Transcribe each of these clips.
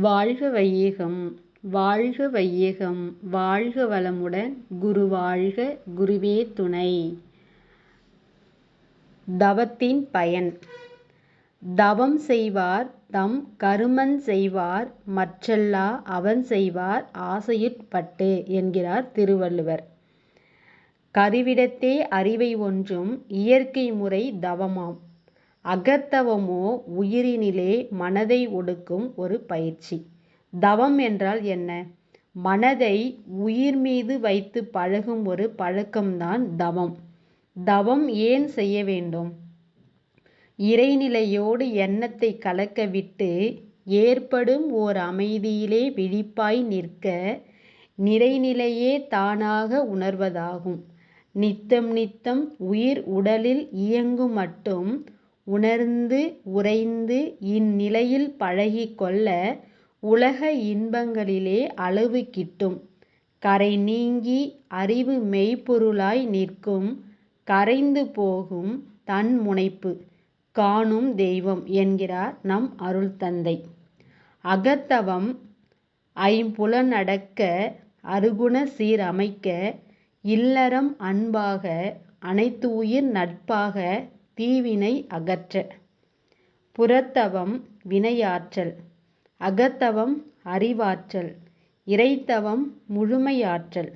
வாழ்க வையகம் வாழ்க வையகம் வாழ்க வளமுடன் குரு வாழ்க குருவே துணை. தவத்தின் பயன். தவம் செய்வார் தம் கருமன் செய்வார் மற்றல்லா அவன் செய்வார் ஆசையுட்பட்டு என்கிறார் திருவள்ளுவர். கருவிடத்தே அறிவை ஒன்றும் இயற்கை முறை தவமாம். அகத்தவமோ உயிரினிலே மனதை ஒடுக்கும் ஒரு பயிற்சி. தவம் என்றால் என்ன? மனதை உயிர் மீது வைத்து பழகும் ஒரு பழக்கம்தான் தவம். தவம் ஏன் செய்ய வேண்டும்? இறைநிலையோடு எண்ணத்தை கலக்க விட்டு ஏற்படும் ஓர் அமைதியிலே விழிப்பாய் நிற்க நிறைநிலையே தானாக உணர்வதாகும். நித்தம் நித்தம் உயிர் உடலில் இயங்குமட்டும் உணர்ந்து உறைந்து இந்நிலையில் பழகிக் கொள்ள உலக இன்பங்களிலே அளவு கிட்டும். கரை நீங்கி அறிவு மெய்ப்பொருளாய் நிற்கும் கரைந்து போகும் தன் முனைப்பு காணும் தெய்வம் என்கிறார் நம் அருள்தந்தை. அகத்தவம் ஐம்புலனடக்க அருகுண சீர் அமைக்க இல்லறம் அன்பாக அனைத்து உயிர் நட்பாக தீவினை அகற்ற. புறத்தவம் வினையாற்றல். அகத்தவம் அறிவாற்றல். இறைத்தவம் முழுமையாற்றல்.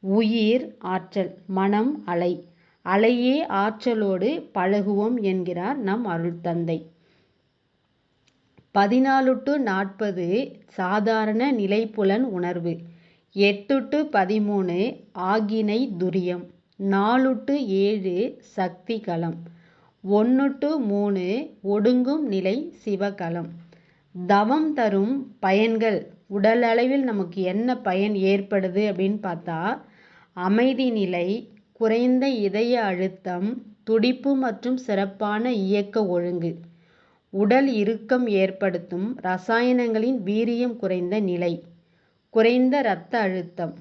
உயிர் ஆற்றல். மனம் அலை. அலையே ஆற்றலோடு பழகுவோம் என்கிறார் நம் அருள்தந்தை. பதினாலு டு நாற்பது சாதாரண நிலைப்புலன் உணர்வு. எட்டு டு பதிமூணு ஆகினை துரியம். நாலு டு ஏழு சக்தி களம் ஒன்று டு மூணு ஒடுங்கும் நிலை சிவகலம். தவம் தரும் பயன்கள். உடலளவில் நமக்கு என்ன பயன் ஏற்படுது அப்படின்னு பார்த்தா அமைதி நிலை குறைந்த இதய அழுத்தம் துடிப்பு மற்றும் சிறப்பான இயக்க ஒழுங்கு. உடல் இறுக்கம் ஏற்படுத்தும் ரசாயனங்களின் வீரியம் குறைந்த நிலை. குறைந்த இரத்த அழுத்தம்.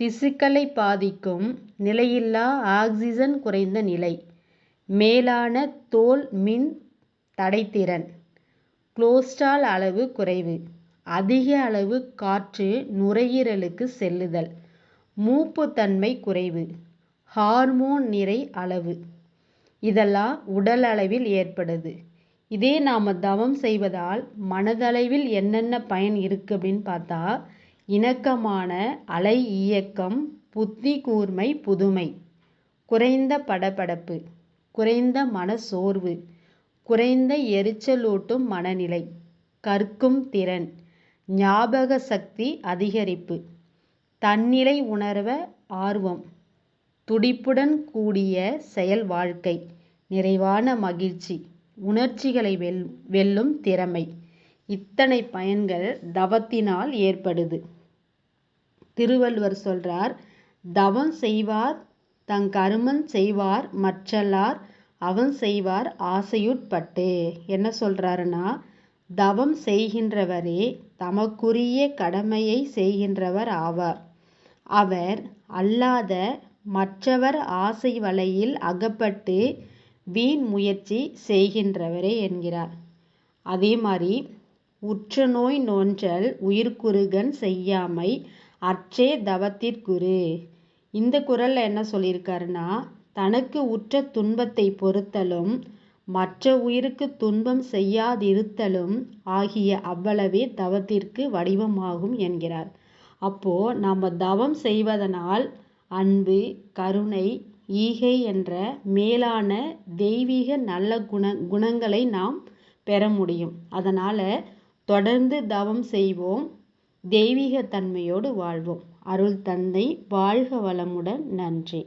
திசுக்களை பாதிக்கும் நிலையில்லா ஆக்சிஜன் குறைந்த நிலை. மேலான தோல் மின் தடைத்திறன். குளோஸ்டால் அளவு குறைவு. அதிக அளவு காற்று நுரையீரலுக்கு செல்லுதல். மூப்புத்தன்மை குறைவு. ஹார்மோன் நிறை அளவு. இதெல்லாம் உடல் அளவில் ஏற்படுது. இதே நாம் தவம் செய்வதால் மனதளவில் என்னென்ன பயன் இருக்குது அப்படின்னு பார்த்தா இணக்கமான அலை இயக்கம் புத்தி கூர்மை புதுமை. குறைந்த படபடப்பு. குறைந்த மனச்சோர்வு குறைந்த எரிச்சலூட்டும் மனநிலை கற்கும் திறன் ஞாபக சக்தி அதிகரிப்பு தன்னிலை உணர்வ ஆர்வம் துடிப்புடன் கூடிய செயல் வாழ்க்கை நிறைவான மகிழ்ச்சி உணர்ச்சிகளை வெல் வெல்லும் திறமை இத்தனை பயன்கள் தவத்தினால் ஏற்படுது. திருவள்ளுவர் சொல்றார் தவம் செய்வார் தங் கருமஞ் செய்வார் மற்றல்லார் அவன் செய்வார் ஆசையுட்பட்டு. என்ன சொல்கிறாருன்னா தவம் செய்கின்றவரே தமக்குரிய கடமையை செய்கின்றவர் ஆவார். அவர் அல்லாத மற்றவர் ஆசை வலையில் அகப்பட்டு வீண் முயற்சி செய்கின்றவரே என்கிறார். அதே மாதிரி உற்ற நோய் நோன்றல் உயிர்க்குறுகன் செய்யாமை அற்றே தவத்திற்குரு. இந்த குரலில் என்ன சொல்லியிருக்காருன்னா தனக்கு உற்ற துன்பத்தை பொறுத்தலும் மற்ற உயிருக்கு துன்பம் செய்யாதிருத்தலும் ஆகிய அவ்வளவே தவத்திற்கு வடிவமாகும் என்கிறார். அப்போ நம்ம தவம் செய்வதனால் அன்பு கருணை ஈகை என்ற மேலான தெய்வீக நல்ல குண குணங்களை நாம் பெற முடியும். அதனால் தொடர்ந்து தவம் செய்வோம். தெய்வீக தன்மையோடு வாழ்வோம். அருள் தந்தை வாழ்க வளமுடன் நன்றி.